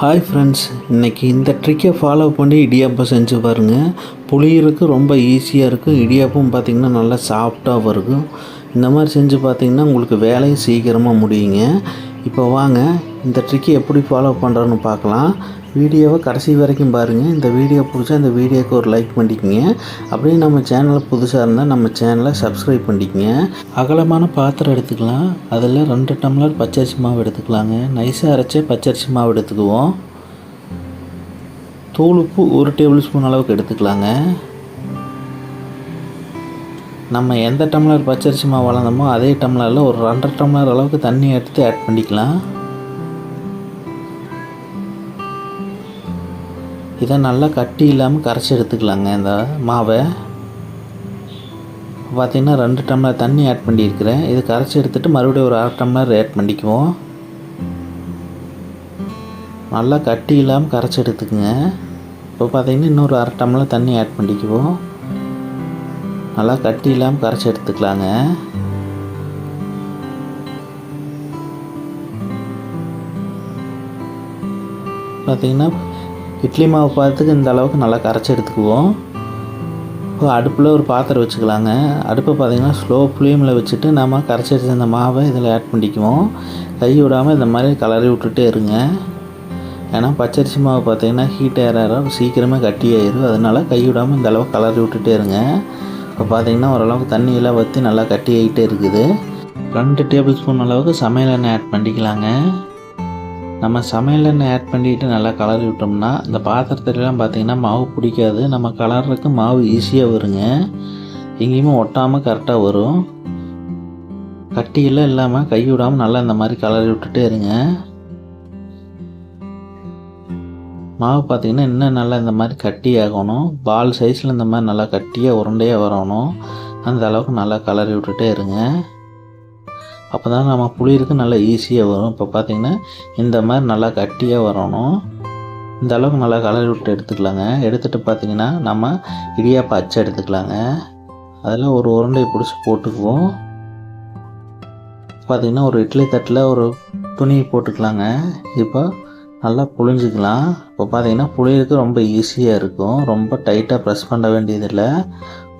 Hi friends இன்றைக்கி இந்த ட்ரிக்கை follow பண்ணி இடியாப்பம் செஞ்சு பாருங்கள் புளியறதுக்கு ரொம்ப ஈஸியாக இருக்கும் இடியாப்பம் பார்த்திங்கன்னா நல்லா சாஃப்டாக இருக்கும் இந்த மாதிரி செஞ்சு பார்த்தீங்கன்னா உங்களுக்கு வேலையும் சீக்கிரமாக முடியுங்க. இப்போ வாங்க இந்த ட்ரிக்கை எப்படி ஃபாலோ பண்ணுறோன்னு பார்க்கலாம். வீடியோவை கடைசி வரைக்கும் பாருங்கள் இந்த வீடியோ பிடிச்சா இந்த வீடியோக்கு ஒரு லைக் பண்ணிக்கோங்க. அப்படியே நம்ம சேனலில் புதுசாக இருந்தால் நம்ம சேனலை சப்ஸ்கிரைப் பண்ணிக்கோங்க. அகலமான பாத்திரம் எடுத்துக்கலாம். அதில் ரெண்டு டம்ளர் பச்சரிசி மாவு எடுத்துக்கலாங்க. நைஸாக அரைச்ச பச்சரிசி மாவு எடுத்துக்குவோம். தூள் உப்பு ஒரு டேபிள் ஸ்பூன் அளவுக்கு எடுத்துக்கலாங்க. நம்ம எந்த டம்ளர் பச்சரிசி மாவு வளர்ந்தோமோ அதே டம்ளரில் ஒரு ரெண்டரை டம்ளர் அளவுக்கு தண்ணி எடுத்து ஆட் பண்ணிக்கலாம். இதை நல்லா கட்டி இல்லாமல் கரைச்சி எடுத்துக்கலாங்க. இந்த மாவை. பார்த்திங்கன்னா ரெண்டு டம்ளர் தண்ணி ஆட் பண்ணியிருக்கிறேன். இது கரைச்சி எடுத்துகிட்டு மறுபடியும் ஒரு அரை டம்ளர் ஆட் பண்ணிக்குவோம். நல்லா கட்டி இல்லாமல் கரைச்சி எடுத்துக்குங்க. இப்போ பார்த்திங்கன்னா இன்னொரு அரை டம்ளர் தண்ணி ஆட் பண்ணிக்குவோம். நல்லா கட்டி இல்லாமல் கரைச்சி எடுத்துக்கலாங்க. பார்த்திங்கன்னா இட்லி மாவு பார்த்துக்கு இந்த அளவுக்கு நல்லா கரைச்சி எடுத்துக்குவோம். இப்போ அடுப்பில் ஒரு பாத்திரம் வச்சுக்கலாங்க. அடுப்பை பார்த்திங்கன்னா ஸ்லோ ஃப்ளேமில் வச்சுட்டு நம்ம கரைச்சி வச்சிருந்த மாவை இதில் ஆட் பண்ணிக்குவோம். கை விடாமல் இந்த மாதிரி கலரி விட்டுட்டே இருங்க. ஏன்னா பச்சரிசி மாவு பார்த்திங்கன்னா ஹீட் ஏற சீக்கிரமாக சீக்கிரமே கட்டி ஆயிடும் அதனால் கை விடாமல் இந்த அளவுக்கு கலரி விட்டுட்டே இருங்க. இப்போ பார்த்திங்கன்னா ஓரளவுக்கு தண்ணியெல்லாம் வற்றி நல்லா கட்டி ஆகிட்டே இருக்குது. ரெண்டு டேபிள் ஸ்பூன் அளவுக்கு சமையல் எண்ணெய் ஆட் பண்ணிக்கலாங்க. நம்ம சமையல் எண்ணெய் ஆட் பண்ணிட்டு நல்லா கலரி விட்டோம்னா இந்த பாத்திரத்துலலாம் பார்த்திங்கன்னா மாவு பிடிக்காது. நம்ம கலர்றதுக்கு மாவு ஈஸியாக வருங்க. எங்கேயுமே ஒட்டாமல் கரெக்டாக வரும். கட்டியெல்லாம் இல்லாமல் கை விடாமல் நல்லா இந்த மாதிரி கலரி விட்டுட்டே இருங்க. மாவு பார்த்திங்கன்னா இன்னும் நல்லா இந்த மாதிரி கட்டி ஆகணும். பால் சைஸில் இந்த மாதிரி நல்லா கட்டியாக உருண்டையாக வரணும். அந்த அளவுக்கு நல்லா கலரி விட்டுட்டே இருங்க. அப்போ தான் நம்ம புளியிருக்கு நல்லா ஈஸியாக வரும். இப்போ பார்த்திங்கன்னா இந்த மாதிரி நல்லா கட்டியாக வரணும். இந்த அளவுக்கு நல்லா கலரி விட்டு எடுத்துக்கலாங்க. எடுத்துகிட்டு பார்த்திங்கன்னா நம்ம இடியாப்ப அச்சை எடுத்துக்கலாங்க. அதில் ஒரு உருண்டை பிடிச்சி போட்டுக்குவோம். பார்த்திங்கன்னா ஒரு இட்லி தட்டில் ஒரு துணி போட்டுக்கலாங்க. இப்போ நல்லா புழிஞ்சிக்கலாம். இப்போ பார்த்தீங்கன்னா புளியிருக்கு ரொம்ப ஈஸியாக இருக்கும். ரொம்ப டைட்டாக ப்ரெஸ் பண்ண வேண்டியதில்லை.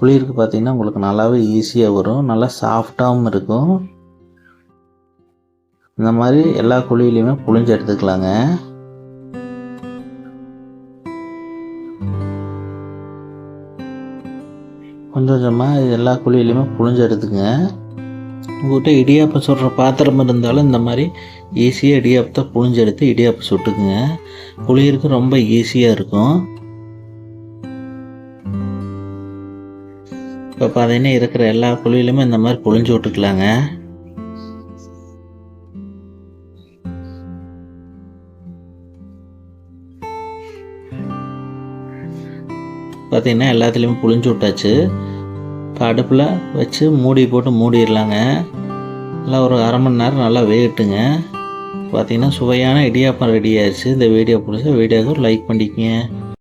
புளியிருக்கு பார்த்திங்கன்னா உங்களுக்கு நல்லாவே ஈஸியாக வரும். நல்லா சாஃப்டாகவும் இருக்கும். இந்த மாதிரி எல்லா குழியிலையுமே புழிஞ்சு எடுத்துக்கலாங்க. கொஞ்சம் கொஞ்சமாக இது எல்லா குழியிலையுமே புழிஞ்சு எடுத்துக்கங்க. உங்கள்கிட்ட இடியாப்பம் சுடுற பாத்திரம் இருந்தாலும் இந்த மாதிரி ஈஸியாக இடியாப்பத்தை புழிஞ்சு எடுத்து இடியாப்பம் சுட்டுக்குங்க. புளியிருக்கு ரொம்ப ஈஸியாக இருக்கும். இப்போ பார்த்தீங்கன்னா இருக்கிற எல்லா குழியிலுமே இந்த மாதிரி புழிஞ்சு விட்டுக்கலாங்க. பார்த்திங்கன்னா எல்லாத்துலேயுமே புழிஞ்சு விட்டாச்சு. இப்போ அடுப்பில் வச்சு மூடி போட்டு மூடிடலாங்க. நல்லா ஒரு அரை மணி நேரம் நல்லா வேகட்டுங்க. பார்த்திங்கன்னா சுவையான இடியாப்பம் ரெடி ஆயிடுச்சு இந்த வீடியோ பிடிச்சா வீடியோவுக்கு லைக் பண்ணிக்கங்க.